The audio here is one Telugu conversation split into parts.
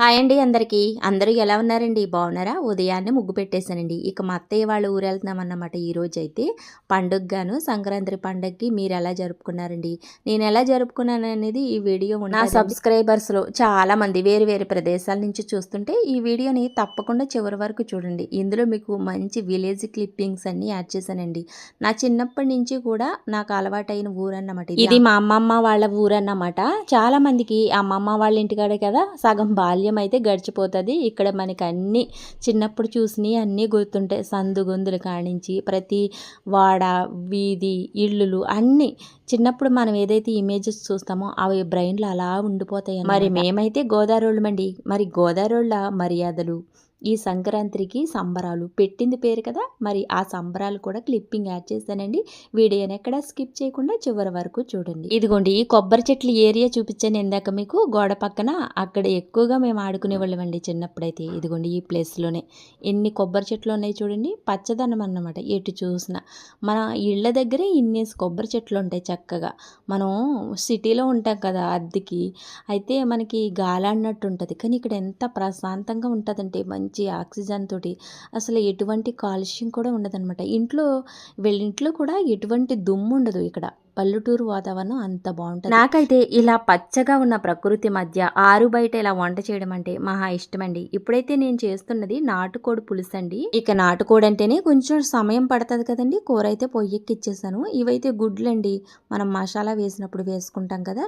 హాయ్ అండి అందరికీ అందరూ ఎలా ఉన్నారండి బాగున్నారా ఉదయాన్నే ముగ్గు పెట్టేశానండి ఇక మా అత్తయ్య వాళ్ళు ఊరెళ్తున్నామన్నమాట ఈరోజు అయితే పండుగగాను సంక్రాంతి పండుగకి మీరు ఎలా జరుపుకున్నారండి నేను ఎలా జరుపుకున్నాను అనేది ఈ వీడియో నా సబ్స్క్రైబర్స్లో చాలామంది వేరు వేరు ప్రదేశాల నుంచి చూస్తుంటే ఈ వీడియోని తప్పకుండా చివరి వరకు చూడండి ఇందులో మీకు మంచి విలేజ్ క్లిప్పింగ్స్ అన్నీ యాడ్ చేశానండి నా చిన్నప్పటి నుంచి కూడా నాకు అలవాటైన ఊరన్నమాట ఇది మా అమ్మమ్మ వాళ్ళ ఊరన్నమాట చాలామందికి అమ్మమ్మ వాళ్ళ ఇంటికాడే కదా సగం బాల్యం సమయం అయితే గడిచిపోతుంది ఇక్కడ మనకి అన్నీ చిన్నప్పుడు చూసినవి అన్నీ గుర్తుంటాయి సందుగొందులు కానించి ప్రతి వాడ వీధి ఇళ్ళు అన్నీ చిన్నప్పుడు మనం ఏదైతే ఇమేజెస్ చూస్తామో అవి బ్రెయిన్లో అలా ఉండిపోతాయి మరి మేమైతే గోదావరిళ్ళమండి మరి గోదావరిళ్ళ మర్యాదలు ఈ సంక్రాంతికి సంబరాలు పెట్టింది పేరు కదా మరి ఆ సంబరాలు కూడా క్లిప్పింగ్ యాడ్ చేశానండి వీడియోని ఎక్కడ స్కిప్ చేయకుండా చివరి వరకు చూడండి ఇదిగోండి ఈ కొబ్బరి చెట్లు ఏరియా చూపించాను ఇందాక మీకు గోడ పక్కన అక్కడ ఎక్కువగా మేము ఆడుకునే వాళ్ళమండి చిన్నప్పుడైతే ఇదిగోండి ఈ ప్లేస్లోనే ఎన్ని కొబ్బరి చెట్లు ఉన్నాయి చూడండి పచ్చదనం అన్నమాట ఎటు చూసినా మన ఇళ్ళ దగ్గరే ఇన్ని కొబ్బరి చెట్లు ఉంటాయి చక్కగా మనం సిటీలో ఉంటాం కదా అద్దెకి అయితే మనకి గాలాడినట్టు ఉంటుంది కానీ ఇక్కడ ఎంత ప్రశాంతంగా ఉంటుందంటే మంచి మంచి ఆక్సిజన్ తోటి అసలు ఎటువంటి కాలుష్యం కూడా ఉండదన్నమాట ఇంట్లో వీళ్ళ ఇంట్లో కూడా ఎటువంటి దుమ్ము ఉండదు ఇక్కడ పల్లెటూరు వాతావరణం అంత బాగుంటుంది నాకైతే ఇలా పచ్చగా ఉన్న ప్రకృతి మధ్య ఆరు బయట ఇలా వంట చేయడం అంటే మహా ఇష్టమండి ఇప్పుడైతే నేను చేస్తున్నది నాటుకోడి పులుసు అండి ఇక నాటుకోడి అంటేనే కొంచెం సమయం పడుతుంది కదండి కూర అయితే పొయ్యెక్కిచ్చేసాను ఇవైతే గుడ్లండి మనం మసాలా వేసినప్పుడు వేసుకుంటాం కదా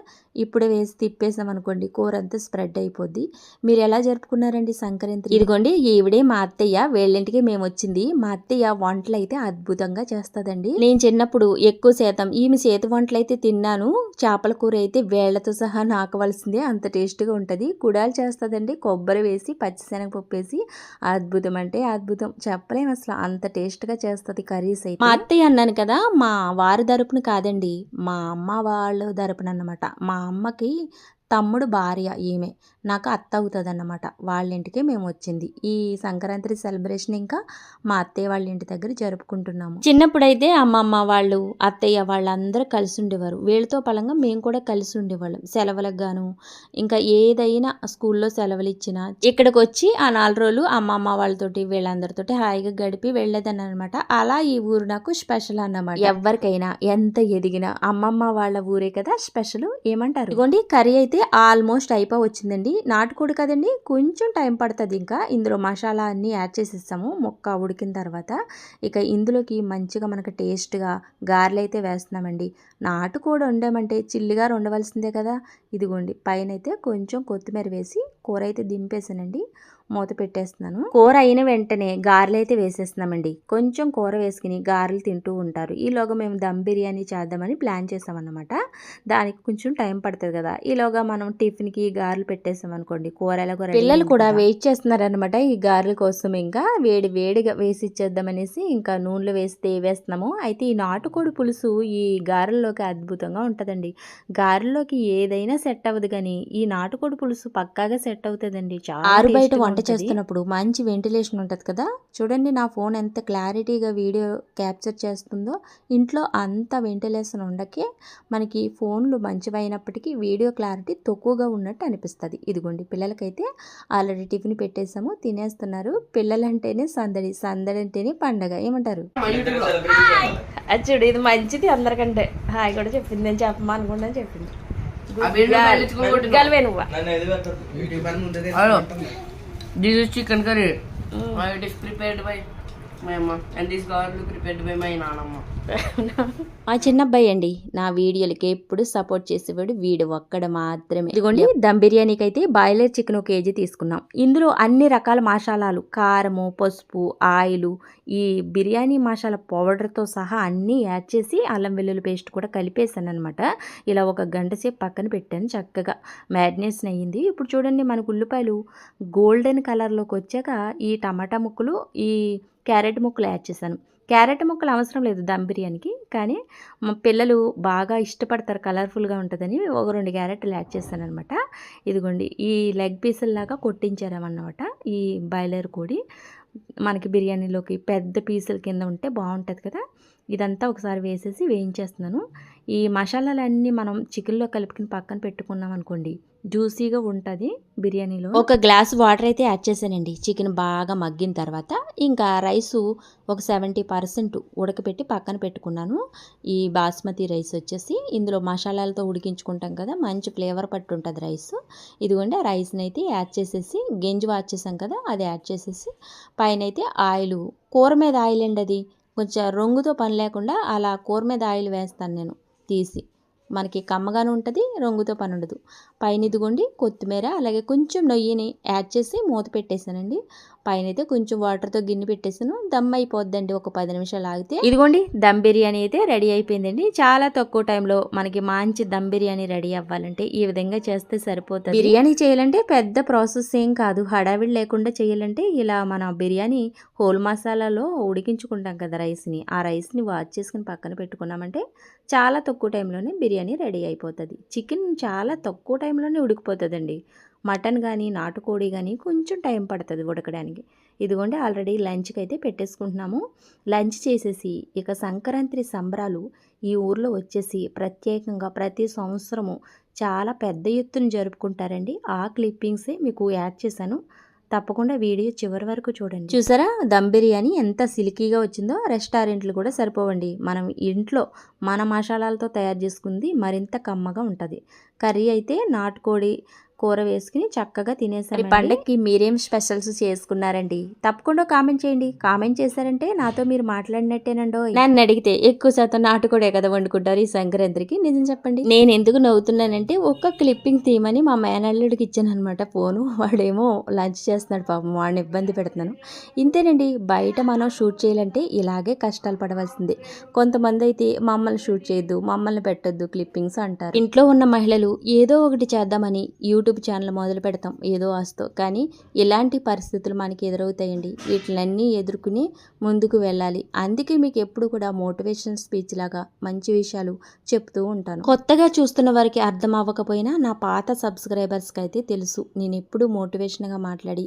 ఇప్పుడే వేసి తిప్పేసాం అనుకోండి కూర అంతా స్ప్రెడ్ అయిపోద్ది మీరు ఎలా జరుపుకున్నారండి సంక్రాంతి ఇదిగోండి ఈవిడే మా అత్తయ్య వేళ్ళింటికి మేము వచ్చింది మా అత్తయ్య వంటలు అయితే అద్భుతంగా చేస్తుందండి నేను చిన్నప్పుడు ఎక్కువ శాతం ఈమె చేతి వంటలు అయితే తిన్నాను చేపల కూర అయితే వేళ్లతో సహా నాకవలసిందే అంత టేస్ట్గా ఉంటుంది కుడాలు చేస్తుందండి కొబ్బరి వేసి పచ్చిశనగపప్పు వేసి అద్భుతం అంటే అద్భుతం చెప్పలేము అసలు అంత టేస్ట్గా చేస్తుంది కర్రీస్ అయితే మా అత్తయ్య అన్నాను కదా మా వారి తరపున కాదండి మా అమ్మ వాళ్ళ తరపున అనమాట మా అమ్మకి తమ్ముడు భార్య ఈమె నాకు అత్త అవుతుందన్నమాట వాళ్ళ ఇంటికే మేము వచ్చింది ఈ సంక్రాంతి సెలబ్రేషన్ ఇంకా మా అత్తయ్య వాళ్ళ ఇంటి దగ్గర జరుపుకుంటున్నాము చిన్నప్పుడైతే అమ్మమ్మ వాళ్ళు అత్తయ్య వాళ్ళందరూ కలిసి ఉండేవారు వీళ్ళతో పలంగా మేము కూడా కలిసి ఉండేవాళ్ళం సెలవులకు గాను ఇంకా ఏదైనా స్కూల్లో సెలవులు ఇచ్చినా ఇక్కడికి వచ్చి ఆ నాలుగు రోజులు అమ్మమ్మ వాళ్ళతోటి వీళ్ళందరితోటి హాయిగా గడిపి వెళ్ళేదాన్ని అనమాట అలా ఈ ఊరు నాకు స్పెషల్ అన్నమాట ఎవరికైనా ఎంత ఎదిగినా అమ్మమ్మ వాళ్ళ ఊరే కదా స్పెషల్ ఏమంటారు ఇదిగోండి కర్రీ అయితే ఆల్మోస్ట్ అయిపోయి వచ్చిందండి నాటుకోడి కదండి కొంచెం టైం పడుతుంది ఇంకా ఇందులో మసాలా అన్నీ యాడ్ చేసేస్తాము మొక్క ఉడికిన తర్వాత ఇక ఇందులోకి మంచిగా మనకు టేస్ట్గా గారెలు అయితే వేస్తున్నామండి నాటుకోడి వండామంటే చిల్లిగా ఉండవలసిందే కదా ఇదిగోండి పైన అయితే కొంచెం కొత్తిమీర వేసి కూర అయితే దింపేసానండి మూత పెట్టేస్తున్నాను కూర అయిన వెంటనే గారెలు అయితే వేసేస్తున్నామండి కొంచెం కూర వేసుకుని గారెలు తింటూ ఉంటారు ఈలోగా మేము దమ్ బిర్యానీ చేద్దామని ప్లాన్ చేసామన్నమాట దానికి కొంచెం టైం పడుతుంది కదా ఈలోగా మనం టిఫిన్కి గారెలు పెట్టేసాం అనుకోండి కూర ఎలా పిల్లలు కూడా వెయిట్ చేస్తున్నారనమాట ఈ గారెల కోసం ఇంకా వేడి వేడిగా వేసి ఇచ్చేద్దామనేసి ఇంకా నూనెలో వేసి వేస్తున్నాము అయితే ఈ నాటుకోడి పులుసు ఈ గారెల్లోకి అద్భుతంగా ఉంటుందండి గారెల్లోకి ఏదైనా సెట్ అవ్వదు కానీ ఈ నాటుకోడి పులుసు పక్కాగా సెట్ అవుతుందండి చాలా బయట వంట వంట చేస్తున్నప్పుడు మంచి వెంటిలేషన్ ఉంటుంది కదా చూడండి నా ఫోన్ ఎంత క్లారిటీగా వీడియో క్యాప్చర్ చేస్తుందో ఇంట్లో అంత వెంటిలేషన్ ఉండకే మనకి ఫోన్లు మంచివైనప్పటికీ వీడియో క్లారిటీ తక్కువగా ఉన్నట్టు అనిపిస్తుంది ఇదిగోండి పిల్లలకైతే ఆల్రెడీ టిఫిన్ పెట్టేసాము తినేస్తున్నారు పిల్లలంటేనే సందడి సందడి అంటేనే పండగ ఏమంటారు చూడు ఇది మంచిది అందరికంటే హాయ్ కూడా చెప్పింది నేను చెప్పమా అనుకుంటాను చెప్పింది This is chicken curry. It is prepared by మా చిన్నబ్బాయి అండి నా వీడియోలకి ఎప్పుడు సపోర్ట్ చేసేవాడు వీడు ఒక్కడ మాత్రమే ఇదిగోండి దమ్ బిర్యానీకి అయితే బాయిలర్ చికెన్ ఒక కేజీ తీసుకున్నాం ఇందులో అన్ని రకాల మసాలాలు కారము పసుపు ఆయిలు ఈ బిర్యానీ మసాలా పౌడర్తో సహా అన్నీ యాడ్ చేసి అల్లం వెల్లుల్లి పేస్ట్ కూడా కలిపేసాను అనమాట ఇలా ఒక గంట పక్కన పెట్టాను చక్కగా మ్యారినేషన్ అయ్యింది ఇప్పుడు చూడండి మనకు ఉల్లిపాయలు గోల్డెన్ కలర్లోకి వచ్చాక ఈ టమాటా ముక్కలు ఈ క్యారెట్ ముక్కలు యాడ్ చేశాను క్యారెట్ ముక్కలు అవసరం లేదు దమ్ బిర్యానీకి కానీ మా పిల్లలు బాగా ఇష్టపడతారు కలర్ఫుల్గా ఉంటుందని ఒక రెండు క్యారెట్లు యాడ్ చేశాను అనమాట ఇదిగోండి ఈ లెగ్ పీసుల్లాగా కొట్టించారమన్నమాట ఈ బాయిలర్ కోడి మనకి బిర్యానీలోకి పెద్ద పీసుల కింద ఉంటే బాగుంటుంది కదా ఇదంతా ఒకసారి వేసేసి వేయించేస్తున్నాను ఈ మసాలాలన్నీ మనం చికెన్లో కలుపుకుని పక్కన పెట్టుకున్నాం అనుకోండి జ్యూసీగా ఉంటుంది బిర్యానీలో ఒక గ్లాస్ వాటర్ అయితే యాడ్ చేశానండి చికెన్ బాగా మగ్గిన తర్వాత ఇంకా రైస్ ఒక సెవెంటీ పర్సెంట్ ఉడకపెట్టి పక్కన పెట్టుకున్నాను ఈ బాస్మతి రైస్ వచ్చేసి ఇందులో మసాలాలతో ఉడికించుకుంటాం కదా మంచి ఫ్లేవర్ పట్టు ఉంటుంది రైస్ ఇదిగోండి ఆ రైస్ని అయితే యాడ్ చేసేసి గెంజి వాచ్ చేసాం కదా అది యాడ్ చేసేసి పైన అయితే ఆయిల్ కూర మీద ఆయిల్ అండి అది కొంచెం రంగుతో పని లేకుండా అలా కూర మీద ఆయిల్ వేస్తాను నేను తీసి మనకి కమ్మగానే ఉంటుంది రంగుతో పని ఉండదు పైన ఇదిగోండి కొత్తిమీర అలాగే కొంచెం నొయ్యిని యాడ్ చేసి మూత పెట్టేశానండి పైన అయితే కొంచెం వాటర్తో గిన్నె పెట్టేసాను దమ్ అయిపోద్దండి ఒక పది నిమిషాలు ఆగితే ఇదిగోండి దమ్ బిర్యానీ అయితే రెడీ అయిపోయిందండి చాలా తక్కువ టైంలో మనకి మంచి దమ్ బిర్యానీ రెడీ అవ్వాలంటే ఈ విధంగా చేస్తే సరిపోతుంది బిర్యానీ చేయాలంటే పెద్ద ప్రాసెస్ ఏం కాదు హడావిడి లేకుండా చేయాలంటే ఇలా మన బిర్యానీ హోల్ మసాలాలో ఉడికించుకుంటాం కదా రైస్ని ఆ రైస్ని వాచ్ చేసుకుని పక్కన పెట్టుకున్నామంటే చాలా తక్కువ టైంలోనే బిర్యానీ రెడీ అయిపోతుంది చికెన్ చాలా తక్కువ టైంలోనే ఉడికిపోతుందండి మటన్ కానీ నాటుకోడి కానీ కొంచెం టైం పడుతుంది ఉడకడానికి ఇదిగోండి ఆల్రెడీ లంచ్కి అయితే పెట్టేసుకుంటున్నాము లంచ్ చేసేసి ఇక సంక్రాంతి సంబరాలు ఈ ఊర్లో వచ్చేసి ప్రత్యేకంగా ప్రతి సంవత్సరము చాలా పెద్ద ఎత్తున జరుపుకుంటారండి ఆ క్లిప్పింగ్సే మీకు యాడ్ చేశాను తప్పకుండా వీడియో చివరి వరకు చూడండి చూసారా దమ్ బిర్యానీ ఎంత సిల్కీగా వచ్చిందో రెస్టారెంట్లు కూడా సరిపోవండి మనం ఇంట్లో మన మసాలాలతో తయారు చేసుకుంది మరింత కమ్మగా ఉంటుంది కర్రీ అయితే నాటుకోడి కూర వేసుకుని చక్కగా తినేసారు పండగకి మీరేం స్పెషల్స్ చేసుకున్నారండి తప్పకుండా కామెంట్ చేయండి కామెంట్ చేశారంటే నాతో మీరు మాట్లాడినట్టేనండో నన్ను అడిగితే ఎక్కువ శాతం నాటుకోడే కదా వండుకుంటారు ఈ సంక్రాంతికి నిజం చెప్పండి నేను ఎందుకు నవ్వుతున్నానంటే ఒక్క క్లిప్పింగ్ థీమ్ అని మా మేనల్లుడికి ఇచ్చాను అనమాట ఫోను వాడేమో లంచ్ చేస్తున్నాడు పాపం వాడిని ఇబ్బంది పెడుతున్నాను ఇంతేనండి బయట మనం షూట్ చేయాలంటే ఇలాగే కష్టాలు పడవలసిందే కొంతమంది అయితే మమ్మల్ని షూట్ చేయొద్దు మమ్మల్ని పెట్టొద్దు క్లిప్పింగ్స్ అంటారు ఇంట్లో ఉన్న మహిళలు ఏదో ఒకటి చేద్దామని యూట్యూబ్ యూట్యూబ్ ఛానల్ మొదలు పెడతాం ఏదో ఆస్తో కానీ ఇలాంటి పరిస్థితులు మనకి ఎదురవుతాయండి వీటిలన్నీ ఎదుర్కొని ముందుకు వెళ్ళాలి అందుకే మీకు ఎప్పుడు కూడా మోటివేషన్ స్పీచ్ లాగా మంచి విషయాలు చెప్తూ ఉంటాను కొత్తగా చూస్తున్న వారికి అర్థం అవ్వకపోయినా నా పాత సబ్స్క్రైబర్స్కి అయితే తెలుసు నేను ఎప్పుడు మోటివేషన్గా మాట్లాడి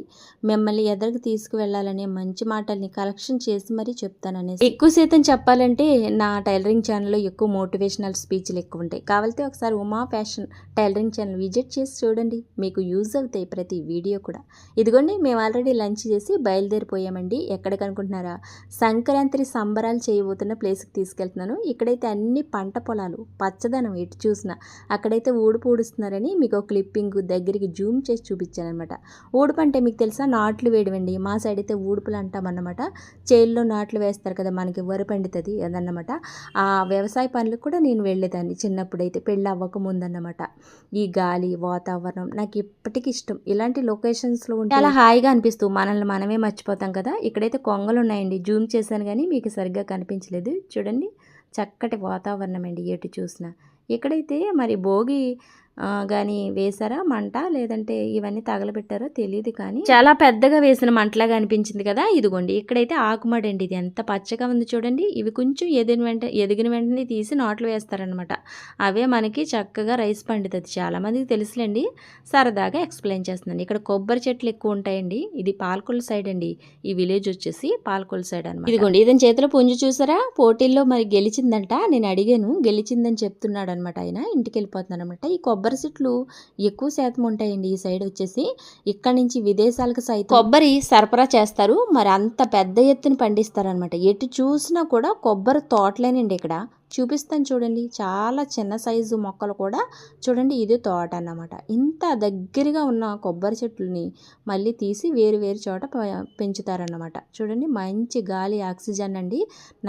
మిమ్మల్ని ఎదరికి తీసుకువెళ్ళాలనే మంచి మాటల్ని కలెక్షన్ చేసి మరీ చెప్తాననే ఎక్కువ శాతం చెప్పాలంటే నా టైలరింగ్ ఛానల్లో ఎక్కువ మోటివేషనల్ స్పీచ్లు ఎక్కువ ఉంటాయి కావాలంటే ఒకసారి Uma fashion tailoring channel visit చేసి చూడండి చేయండి మీకు యూజ్ అవుతాయి ప్రతి వీడియో కూడా ఇదిగోండి మేము ఆల్రెడీ లంచ్ చేసి బయలుదేరిపోయామండి ఎక్కడికనుకుంటున్నారా సంక్రాంతి సంబరాలు చేయబోతున్న ప్లేస్కి తీసుకెళ్తున్నాను ఇక్కడైతే అన్ని పంట పొలాలు పచ్చదనం ఎటు చూసినా అక్కడైతే ఊడు పూడుస్తున్నారని మీకు క్లిప్పింగ్ దగ్గరికి జూమ్ చేసి చూపించాను అనమాట ఊడుపు అంటే మీకు తెలుసా నాట్లు వేయడమండి మా సైడ్ అయితే ఊడుపులు అంటామన్నమాట చేల్లో నాట్లు వేస్తారు కదా మనకి వరి పండుతుంది అదన్నమాట ఆ వ్యవసాయ పనులకు కూడా నేను వెళ్ళేదాన్ని చిన్నప్పుడైతే పెళ్ళి అవ్వకముందన్నమాట ఈ గాలి వాతావరణం మాత్రం నాకు ఇప్పటికి ఇష్టం ఇలాంటి లొకేషన్స్లో ఉంటే చాలా హాయిగా అనిపిస్తూ మనల్ని మనమే మర్చిపోతాం కదా ఇక్కడైతే కొంగలు ఉన్నాయండి జూమ్ చేశాను కానీ మీకు సరిగ్గా కనిపించలేదు చూడండి చక్కటి వాతావరణం అండి ఎటు చూసినా ఇక్కడైతే మరి భోగి కానీ వేసారా మంట లేదంటే ఇవన్నీ తగలబెట్టారో తెలియదు కానీ చాలా పెద్దగా వేసిన మంటలాగా అనిపించింది కదా ఇదిగోండి ఇక్కడైతే ఆకుమడండి ఇది ఎంత పచ్చగా ఉంది చూడండి ఇవి కొంచెం ఎదిగిన వెంట ఎదిగిన వెంటనే తీసి నాట్లు వేస్తారనమాట అవే మనకి చక్కగా రైస్ పండుతుంది చాలామందికి తెలుసులేండి సరదాగా ఎక్స్ప్లెయిన్ చేస్తున్నాను ఇక్కడ కొబ్బరి చెట్లు ఎక్కువ ఉంటాయండి ఇది పాల్కొల సైడ్ అండి ఈ విలేజ్ వచ్చేసి పాల్కొల సైడ్ అనమాట ఇదిగోండి ఇదని చేతిలో పుంజు చూసారా పోటీల్లో మరి గెలిచిందంట నేను అడిగాను గెలిచిందని చెప్తున్నాడు అనమాట ఆయన ఇంటికి వెళ్ళిపోతున్నాడు అనమాట ఈ కొబ్బరి కొబ్బరి చెట్లు ఎక్కువ శాతం ఉంటాయండి ఈ సైడ్ వచ్చేసి ఇక్కడ నుంచి విదేశాలకు సైతం కొబ్బరి సరఫరా చేస్తారు మరి అంత పెద్ద ఎత్తున పండిస్తారనమాట ఎటు చూసినా కూడా కొబ్బరి తోటలేనండి ఇక్కడ చూపిస్తాను చూడండి చాలా చిన్న సైజు మొక్కలు కూడా చూడండి ఇది తోట అన్నమాట ఇంత దగ్గరగా ఉన్న కొబ్బరి చెట్లని మళ్ళీ తీసి వేరు వేరు చోట పెంచుతారన్నమాట చూడండి మంచి గాలి ఆక్సిజన్ అండి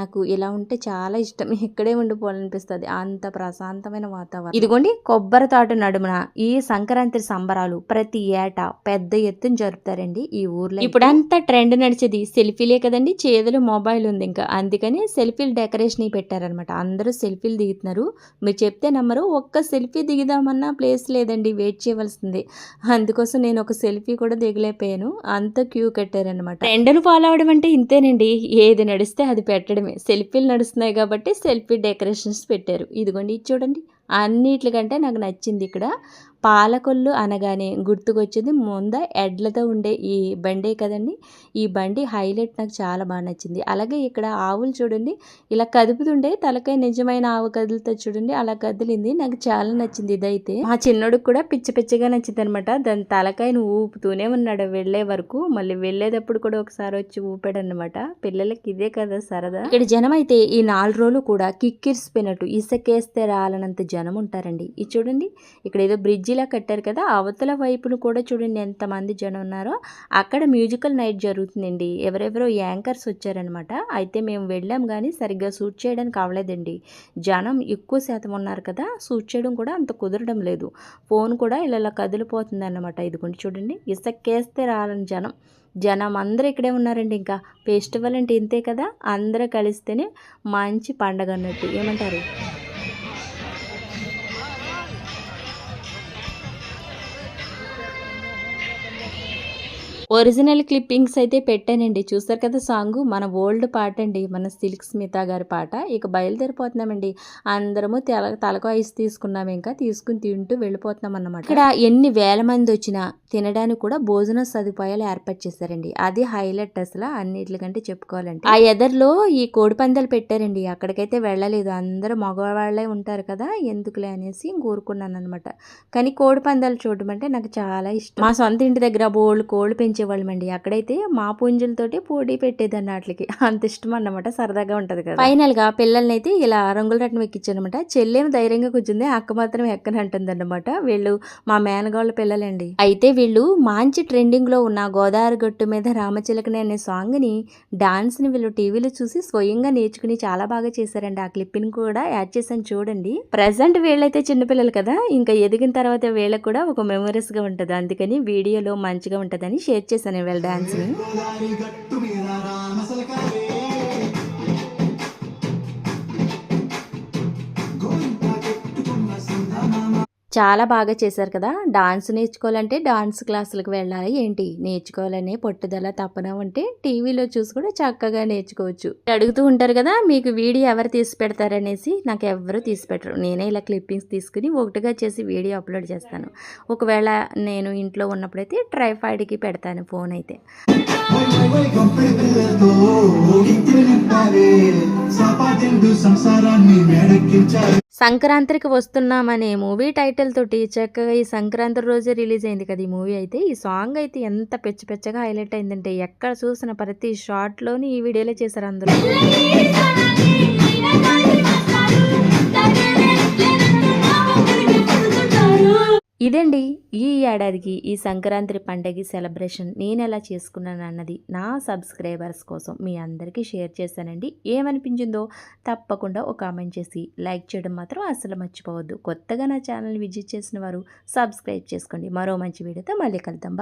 నాకు ఇలా ఉంటే చాలా ఇష్టం ఇక్కడే ఉండిపోవాలనిపిస్తుంది అంత ప్రశాంతమైన వాతావరణం ఇదిగోండి కొబ్బరి తోట నడుమున ఈ సంక్రాంతి సంబరాలు ప్రతి ఏటా పెద్ద ఎత్తున జరుపుతారండి ఈ ఊర్లో ఇప్పుడంతా ట్రెండ్ నడిచేది సెల్ఫీలే కదండి చేతులు మొబైల్ ఉంది ఇంకా అందుకని సెల్ఫీలు డెకరేషన్ పెట్టారనమాట అందరూ సెల్ఫీలు దిగుతున్నారు మీరు చెప్తే నమ్మరు ఒక్క సెల్ఫీ దిగుదామన్నా ప్లేస్ లేదండి వెయిట్ చేయవలసింది అందుకోసం నేను ఒక సెల్ఫీ కూడా దిగలేకపోయాను అంత క్యూ కట్టారనమాట ఎండలు ఫాలో అవడం అంటే ఇంతేనండి ఏది నడిస్తే అది పెట్టడమే సెల్ఫీలు నడుస్తున్నాయి కాబట్టి సెల్ఫీ డెకరేషన్స్ పెట్టారు ఇదిగోండి ఇది చూడండి అన్నిటికంటే నాకు నచ్చింది ఇక్కడ పాలకొల్లు అనగానే గుర్తుకొచ్చేది ముంద ఎడ్లతో ఉండే ఈ బండే కదండి ఈ బండి హైలైట్ నాకు చాలా బాగా నచ్చింది అలాగే ఇక్కడ ఆవులు చూడండి ఇలా కదుపుతుండే తలకాయ నిజమైన ఆవు కదులతో చూడండి అలా కదిలింది నాకు చాలా నచ్చింది ఇదైతే మా చిన్నోడికి కూడా పిచ్చి పిచ్చిగా నచ్చింది అనమాట దాని తలకాయను ఊపుతూనే ఉన్నాడు వెళ్ళే వరకు మళ్ళీ వెళ్ళేటప్పుడు కూడా ఒకసారి వచ్చి ఊపాడు అనమాట పిల్లలకి ఇదే కదా సరదా ఇక్కడ జనం అయితే ఈ నాలుగు రోజులు కూడా కిక్కిరిసిపోయినట్టు ఇసకేస్తే రాలనంత జనం ఉంటారండి ఇది చూడండి ఇక్కడ ఏదో బ్రిడ్జి కుర్చీలా కట్టారు కదా అవతల వైపును కూడా చూడండి ఎంతమంది జనం ఉన్నారో అక్కడ మ్యూజికల్ నైట్ జరుగుతుందండి ఎవరెవరో యాంకర్స్ వచ్చారనమాట అయితే మేము వెళ్ళాం కానీ సరిగ్గా సూట్ చేయడానికి అవ్వలేదండి జనం ఎక్కువ శాతం ఉన్నారు కదా సూట్ చేయడం కూడా అంత కుదరడం లేదు ఫోన్ కూడా ఇలా ఇలా కదిలిపోతుంది అనమాట ఇదిగోండి చూడండి ఇసక్కేస్తే రాలని జనం జనం అందరూ ఇక్కడే ఉన్నారండి ఇంకా ఫెస్టివల్ అంటే ఇంతే కదా అందరూ కలిస్తేనే మంచి పండగ అన్నట్టు ఏమంటారు ఒరిజినల్ క్లిప్పింగ్స్ అయితే పెట్టానండి చూస్తారు కదా సాంగ్ మన ఓల్డ్ పాట అండి మన సిల్క్ స్మిత గారి పాట ఇక బయలుదేరిపోతున్నామండి అందరము తెల తలకు ఐస్ తీసుకున్నాం ఇంకా తీసుకుని తింటూ వెళ్ళిపోతున్నాం అన్నమాట ఇక్కడ ఎన్ని వేల మంది వచ్చినా తినడానికి కూడా భోజన సదుపాయాలు ఏర్పాటు చేశారండి అది హైలైట్ అసలు అన్నిటికంటే చెప్పుకోవాలంటే ఆ ఎదర్లో ఈ కోడి పందాలు పెట్టారండి అక్కడికైతే వెళ్ళలేదు అందరూ మగవాళ్ళే ఉంటారు కదా ఎందుకులే అనేసి కోరుకున్నాను అనమాట కానీ కోడి పందాలు చూడడం అంటే నాకు చాలా ఇష్టం మా సొంత ఇంటి దగ్గర బోళ్ళు కోళ్ళు పెంచేవాళ్ళమండి అక్కడైతే మా పుంజులతోటి పోటీ పెట్టేదాన్ని వాటికి అంత ఇష్టం అన్నమాట సరదాగా ఉంటుంది కదా ఫైనల్ గా పిల్లల్ని అయితే ఇలా రంగుల రట్నం అనమాట చెల్లెం ధైర్యంగా కూర్చుంది అక్క మాత్రం అంటుంది అనమాట వీళ్ళు మా మేనగాళ్ళ పిల్లలండి అయితే వీళ్ళు మంచి ట్రెండింగ్ లో ఉన్న గోదావరి గట్టు మీద రామచిలకని అనే సాంగ్ ని డాన్స్ ని వీళ్ళు టీవీలో చూసి స్వయంగా నేర్చుకుని చాలా బాగా చేశారండి ఆ ని కూడా యాడ్ చేశాను చూడండి ప్రజెంట్ వీళ్ళైతే చిన్నపిల్లలు కదా ఇంకా ఎదిగిన తర్వాత వీళ్ళకి కూడా ఒక గా ఉంటుంది అందుకని వీడియోలో మంచిగా ఉంటుందని షేర్ చేశాను ఈవేళ డ్యాన్స్ని చాలా బాగా చేశారు కదా డాన్స్ నేర్చుకోవాలంటే డాన్స్ క్లాసులకు వెళ్ళాలి ఏంటి నేర్చుకోవాలని పట్టుదల తప్పన ఉంటే టీవీలో చూసి కూడా చక్కగా నేర్చుకోవచ్చు అడుగుతూ ఉంటారు కదా మీకు వీడియో ఎవరు తీసి పెడతారనేసి నాకు ఎవరు తీసి పెట్టరు నేనే ఇలా క్లిప్పింగ్స్ తీసుకుని ఒకటిగా చేసి వీడియో అప్లోడ్ చేస్తాను ఒకవేళ నేను ఇంట్లో ఉన్నప్పుడైతే ట్రైఫాయిడ్కి పెడతాను ఫోన్ అయితే సంసారాన్ని సంక్రాంతికి వస్తున్నామనే మూవీ టైటిల్ తోటి చక్కగా ఈ సంక్రాంతి రోజు రిలీజ్ అయింది కదా ఈ మూవీ అయితే ఈ సాంగ్ అయితే ఎంత పిచ్చ పిచ్చగా హైలైట్ అయిందంటే ఎక్కడ చూసిన ప్రతి షార్ట్లోని ఈ వీడియోలో చేశారు అందులో ఇదండి ఈ ఏడాదికి ఈ సంక్రాంతి పండగ సెలబ్రేషన్ నేను ఎలా చేసుకున్నాను అన్నది నా సబ్స్క్రైబర్స్ కోసం మీ అందరికీ షేర్ చేశానండి ఏమనిపించిందో తప్పకుండా ఒక కామెంట్ చేసి లైక్ చేయడం మాత్రం అసలు మర్చిపోవద్దు కొత్తగా నా ఛానల్ విజిట్ చేసిన వారు సబ్స్క్రైబ్ చేసుకోండి మరో మంచి వీడియోతో మళ్ళీ కలుద్దాం